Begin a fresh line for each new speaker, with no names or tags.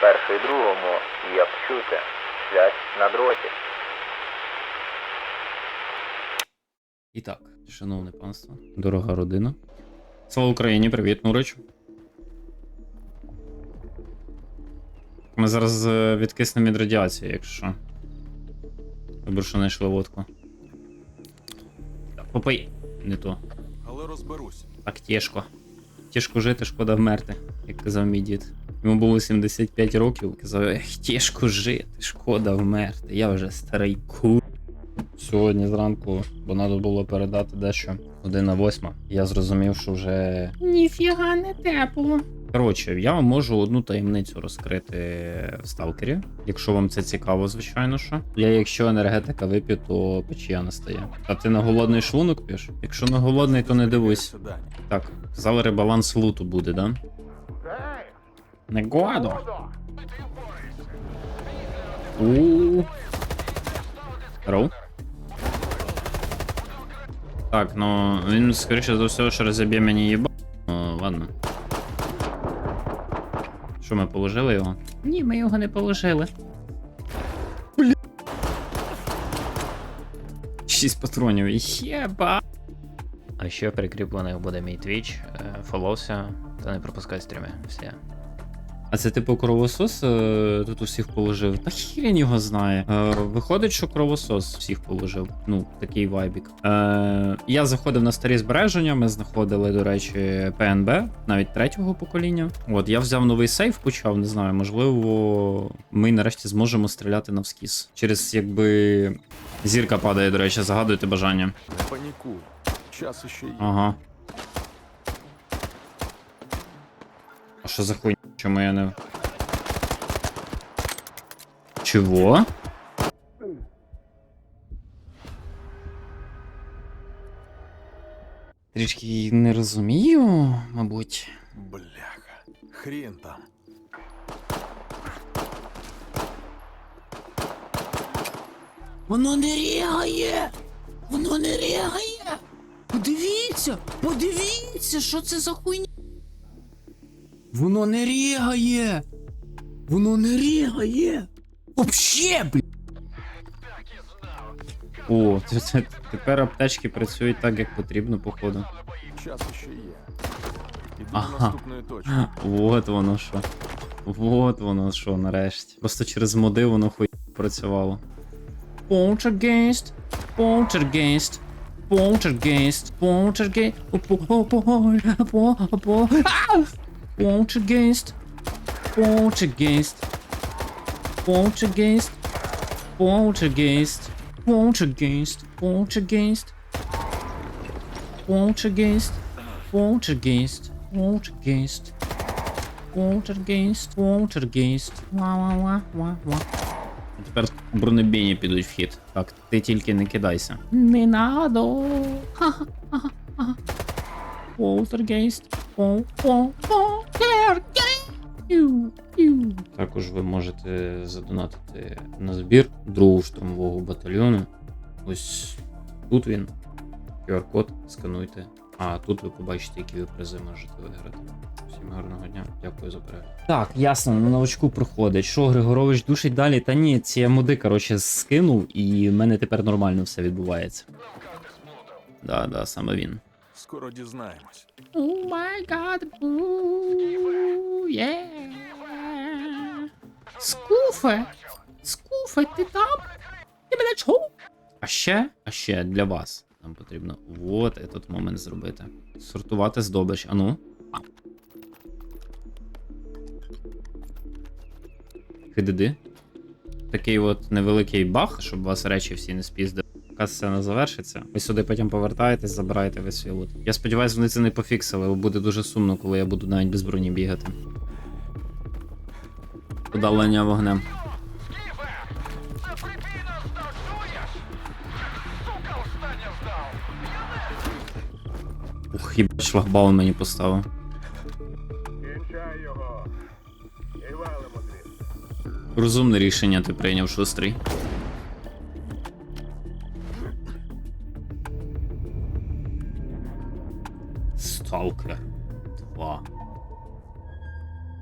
Перший другому, як чути, связь на дроті.
І так, шановне панство, дорога родина. Слава Україні, привіт, Нурич. Ми зараз е, відкиснемо від радіації, якщо. що. Добре, що знайшли водку. Попий. Не то.
Але розберусь.
Так тяжко. Тяжко жити, шкода вмерти, як казав мій дід. Йому було 75 років, казав, ех, тяжко жити, шкода вмерти. Я вже старий ку. Сьогодні зранку, бо треба було передати дещо година восьма. Я зрозумів, що вже ніфіга не тепло. Коротше, я вам можу одну таємницю розкрити в сталкері, якщо вам це цікаво, звичайно що. Я, якщо енергетика вип'ю, то печія настає. А ти на голодний шлунок п'єш? Якщо на голодний, то не дивись. Так, казали, ребаланс луту буде, да? Не годо. У. Роу. Так, ну він скоріше за все, що розіб'є мені їба. Що ми положили його? Ні, ми його не положили. Бля. Шість патронів. Єба. А ще прикріплений буде мій твіч. Фоловся та не пропускай стріми. Все. А це типу кровосос е, тут усіх положив. Та хрен його знає. Е, виходить, що кровосос всіх положив. Ну, такий вайбік. Е, я заходив на старі збереження. Ми знаходили, до речі, ПНБ, навіть третього покоління. От я взяв новий сейф, почав, не знаю, можливо, ми нарешті зможемо стріляти навскіз. Через якби зірка падає, до речі, загадуйте бажання.
Панікуй. Час іще є.
Ага. А що за хуйня? Чому я не. Чого? Трішки не розумію, мабуть.
Бляха. Хрін там.
Воно не рігає! Воно не рігає! Подивіться! Подивіться, що це за хуйня! Воно не рігає! Воно не рігає! Вообще, блядь!
О, це, це, тепер аптечки працюють так, як потрібно, походу.
Час іще є. Іду
Ага.
до наступної точки.
Вот воно що. Вот воно що, нарешті. Просто через моди воно хуй працювало. Poltergeist, Poltergeist, Poltergeist, Poltergeist, Poltergeist, Poltergeist, Poltergeist, Poltergeist, Poltergeist, Poltergeist, Poltergeist, Poltergeist, Poltergeist, Poltergeist, Poltergeist, ва-ва-ва-ва-ва. Тепер бронебійні підуть в хід. Так, ти тільки не кидайся. Не надо. Ха-ха-ха-ха. Полтергейст. Також ви можете задонатити на збір другого штурмового батальйону. Ось тут він. QR-код скануйте. А тут ви побачите, які ви призи можете виграти. Всім гарного дня, дякую за перегляд. Так, ясно, на новачку проходить. Що Григорович душить далі? Та ні, ці я моди, коротше, скинув, і в мене тепер нормально все відбувається. Да, да, саме він.
Скоро дізнаємось.
О май гад, є. Скуфе! Скуфе, ти там? Ти мене чув? А ще, а ще для вас. Нам потрібно от этот момент зробити. Сортувати здобич. Ану. Хидиди. Такий от невеликий бах, щоб вас речі всі не спіздили. Яка сцена завершиться. Ви сюди потім повертаєтесь, забираєте весь свій лут. Я сподіваюся, вони це не пофіксили, бо буде дуже сумно, коли я буду навіть без броні бігати. Подалення вогнем. Ух, їбать, шлагбаун мені поставив. Розумне рішення ти прийняв шустрий. Stalker. Dwa.